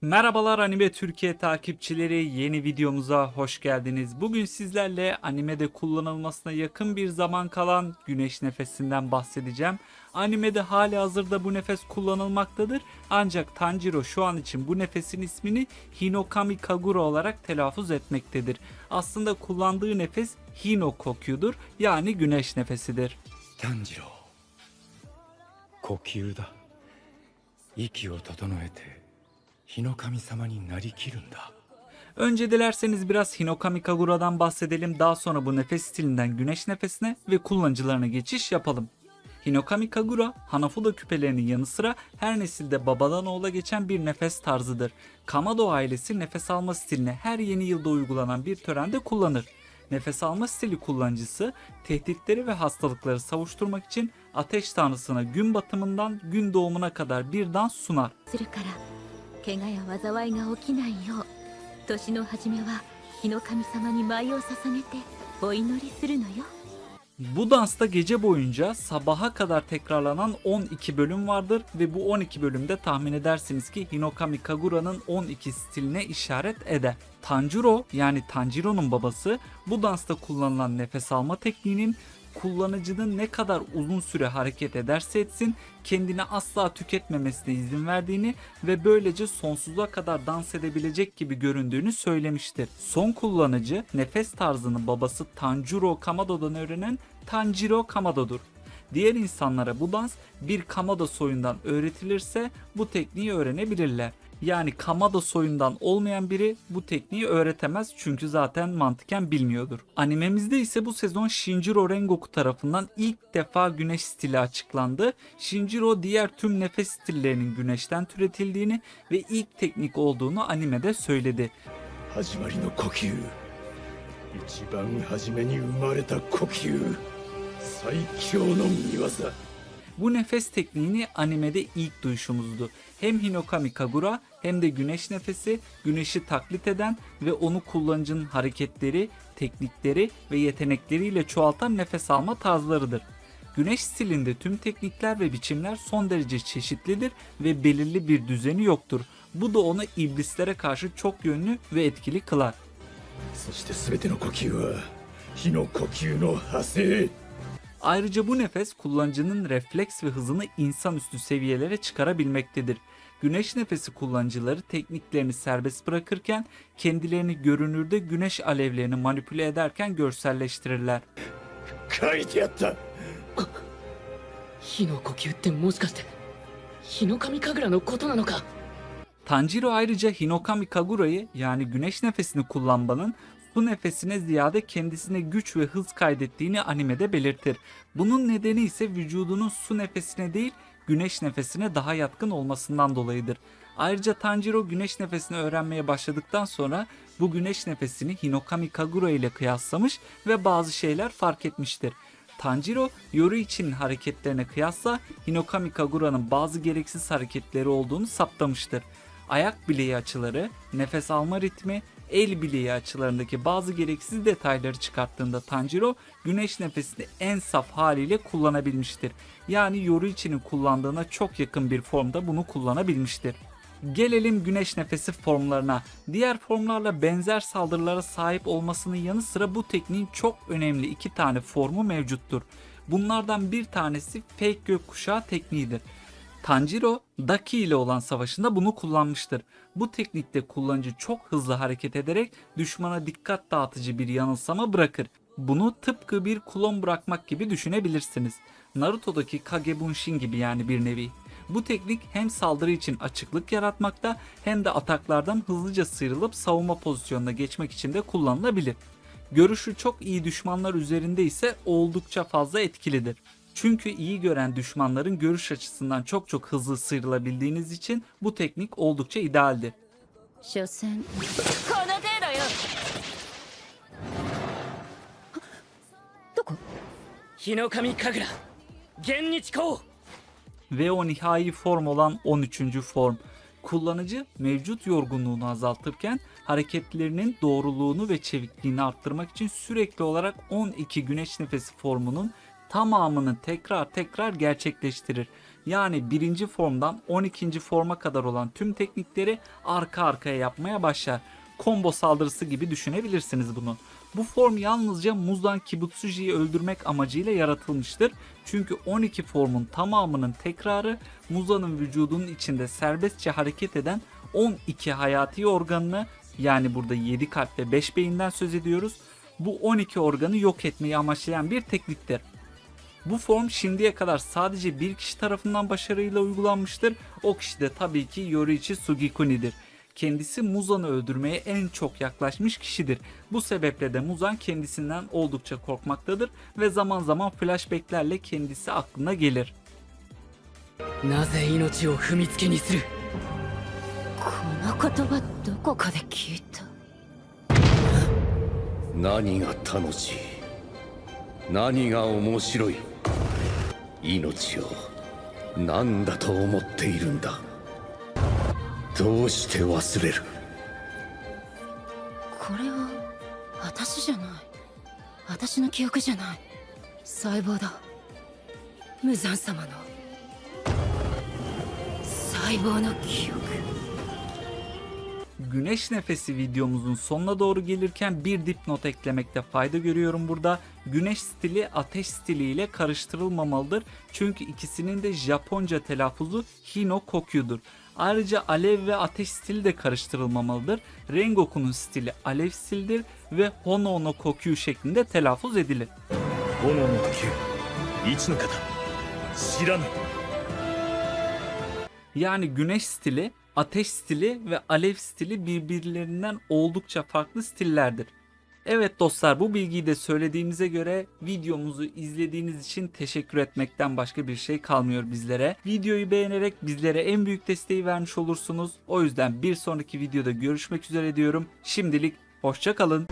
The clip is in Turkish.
Merhabalar Anime Türkiye takipçileri yeni videomuza hoş geldiniz. Bugün sizlerle animede kullanılmasına yakın bir zaman kalan güneş nefesinden bahsedeceğim. Animede hali hazırda bu nefes kullanılmaktadır. Ancak Tanjiro şu an için bu nefesin ismini Hinokami Kagura olarak telaffuz etmektedir. Aslında kullandığı nefes Hinokokyu'dur yani güneş nefesidir. 炭治郎呼吸だ息を整えて Önce dilerseniz biraz Hinokami Kagura'dan bahsedelim. Daha sonra bu nefes stilinden güneş nefesine ve kullanıcılarına geçiş yapalım. Hinokami Kagura, Hanafuda küpelerinin yanı sıra her nesilde babadan oğula geçen bir nefes tarzıdır. Kamado ailesi nefes alma stilini her yeni yılda uygulanan bir törende kullanır. Nefes alma stili kullanıcısı tehditleri ve hastalıkları savuşturmak için ateş tanrısına gün batımından gün doğumuna kadar bir dans sunar. するから怪我や災いが起きないよう年の初めは日の神様に舞を捧げてお祈りするのよ Bu dansta gece boyunca sabaha kadar tekrarlanan 12 bölüm vardır ve bu 12 bölümde tahmin edersiniz ki Hinokami Kagura'nın 12 stiline işaret eder. Tanjiro yani Tanjiro'nun babası bu dansta kullanılan nefes alma tekniğinin kullanıcının ne kadar uzun süre hareket ederse etsin kendini asla tüketmemesine izin verdiğini ve böylece sonsuza kadar dans edebilecek gibi göründüğünü söylemiştir. Son kullanıcı nefes tarzını babası Tanjiro Kamado'dan öğrenen Tanjiro Kamado'dur. Diğer insanlara bu dans bir Kamado soyundan öğretilirse bu tekniği öğrenebilirler Yani Kamado soyundan olmayan biri bu tekniği öğretemez çünkü zaten mantıken bilmiyordur. Animemizde ise bu sezon Shinjiro Rengoku tarafından ilk defa güneş stili açıklandı. Shinjiro diğer tüm nefes stillerinin güneşten türetildiğini ve ilk teknik olduğunu animede söyledi. 始まりの呼吸一番初めに生まれた呼吸最強の見業 Bu nefes tekniğini animede ilk duyuşumuzdu. Hem Hinokami Kagura hem de güneş nefesi güneşi taklit eden ve onu kullanıcının hareketleri, teknikleri ve yetenekleriyle çoğaltan nefes alma tarzlarıdır. Güneş stilinde tüm teknikler ve biçimler son derece çeşitlidir ve belirli bir düzeni yoktur. Bu da onu iblislere karşı çok yönlü ve etkili kılar. そして全ての呼吸は火の呼吸の派生 Ayrıca bu nefes kullanıcının refleks ve hızını insanüstü seviyelere çıkarabilmektedir. Güneş nefesi kullanıcıları tekniklerini serbest bırakırken kendilerini görünürde güneş alevlerini manipüle ederken görselleştirirler. 書いてあった 火の呼吸ってもしかして日の神神楽のことなのか Tanjiro ayrıca Hinokami Kagura'yı yani güneş nefesini kullanmanın su nefesine ziyade kendisine güç ve hız kaydettiğini animede belirtir. Bunun nedeni ise vücudunun su nefesine değil güneş nefesine daha yatkın olmasından dolayıdır. Ayrıca Tanjiro güneş nefesini öğrenmeye başladıktan sonra bu güneş nefesini Hinokami Kagura ile kıyaslamış ve bazı şeyler fark etmiştir. Tanjiro, Yoruichi'nin hareketlerine kıyasla Hinokami Kagura'nın bazı gereksiz hareketleri olduğunu saptamıştır. Ayak bileği açıları, nefes alma ritmi, el bileği açılarındaki bazı gereksiz detayları çıkarttığında Tanjiro güneş nefesini en saf haliyle kullanabilmiştir. Yani Yoruichi'nin kullandığına çok yakın bir formda bunu kullanabilmiştir. Gelelim güneş nefesi formlarına. Diğer formlarla benzer saldırılara sahip olmasının yanı sıra bu tekniğin çok önemli iki tane formu mevcuttur. Bunlardan bir tanesi fake gökkuşağı tekniğidir. Tanjiro, Daki ile olan savaşında bunu kullanmıştır. Bu teknikte kullanıcı çok hızlı hareket ederek düşmana dikkat dağıtıcı bir yanılsama bırakır. Bunu tıpkı bir klon bırakmak gibi düşünebilirsiniz. Naruto'daki Kagebunshin gibi yani bir nevi. Bu teknik hem saldırı için açıklık yaratmakta hem de ataklardan hızlıca sıyrılıp savunma pozisyonuna geçmek için de kullanılabilir. Görüşü çok iyi düşmanlar üzerinde ise oldukça fazla etkilidir. Çünkü iyi gören düşmanların görüş açısından çok çok hızlı sıyrılabildiğiniz için bu teknik oldukça idealdir. Şosen. Hinokami Kagura. Ve o nihai form olan 13. form. Kullanıcı mevcut yorgunluğunu azaltırken hareketlerinin doğruluğunu ve çevikliğini arttırmak için sürekli olarak 12 güneş nefesi formunun tamamını tekrar tekrar gerçekleştirir. Yani birinci formdan 12. forma kadar olan tüm teknikleri arka arkaya yapmaya başlar. Combo saldırısı gibi düşünebilirsiniz bunu. Bu form yalnızca Muzan Kibutsuji'yi öldürmek amacıyla yaratılmıştır. Çünkü 12 formun tamamının tekrarı Muzan'ın vücudunun içinde serbestçe hareket eden 12 hayati organını yani burada 7 kalp ve 5 beyinden söz ediyoruz. Bu 12 organı yok etmeyi amaçlayan bir tekniktir. Bu form şimdiye kadar sadece bir kişi tarafından başarıyla uygulanmıştır. O kişi de tabii ki Yoriichi Sugikuni'dir. Kendisi Muzan'ı öldürmeye en çok yaklaşmış kişidir. Bu sebeple de Muzan kendisinden oldukça korkmaktadır ve zaman zaman flashbacklerle kendisi aklına gelir. なぜ命を踏みつけにするこの言葉どこかで聞いた何が楽しい何が面白い 命を何だと思っているんだどうして忘れるこれは私じゃない私の記憶じゃない細胞だ無惨様の細胞の記憶 Güneş nefesi videomuzun sonuna doğru gelirken bir dipnot eklemekte fayda görüyorum burada. güneş stili ateş stiliyle karıştırılmamalıdır. Çünkü ikisinin de Japonca telaffuzu Hino Kokyu'dur. Ayrıca alev ve ateş stili de karıştırılmamalıdır. Rengoku'nun stili alev stilidir ve Hono no Kokyu şeklinde telaffuz edilir. Hono no Kokyu, iç no kada, shiranai. Yani güneş stili, ateş stili ve alev stili birbirlerinden oldukça farklı stillerdir. Evet dostlar bu bilgiyi de söylediğimize göre videomuzu izlediğiniz için teşekkür etmekten başka bir şey kalmıyor bizlere. Videoyu beğenerek bizlere en büyük desteği vermiş olursunuz. O yüzden bir sonraki videoda görüşmek üzere diyorum. Şimdilik hoşça kalın.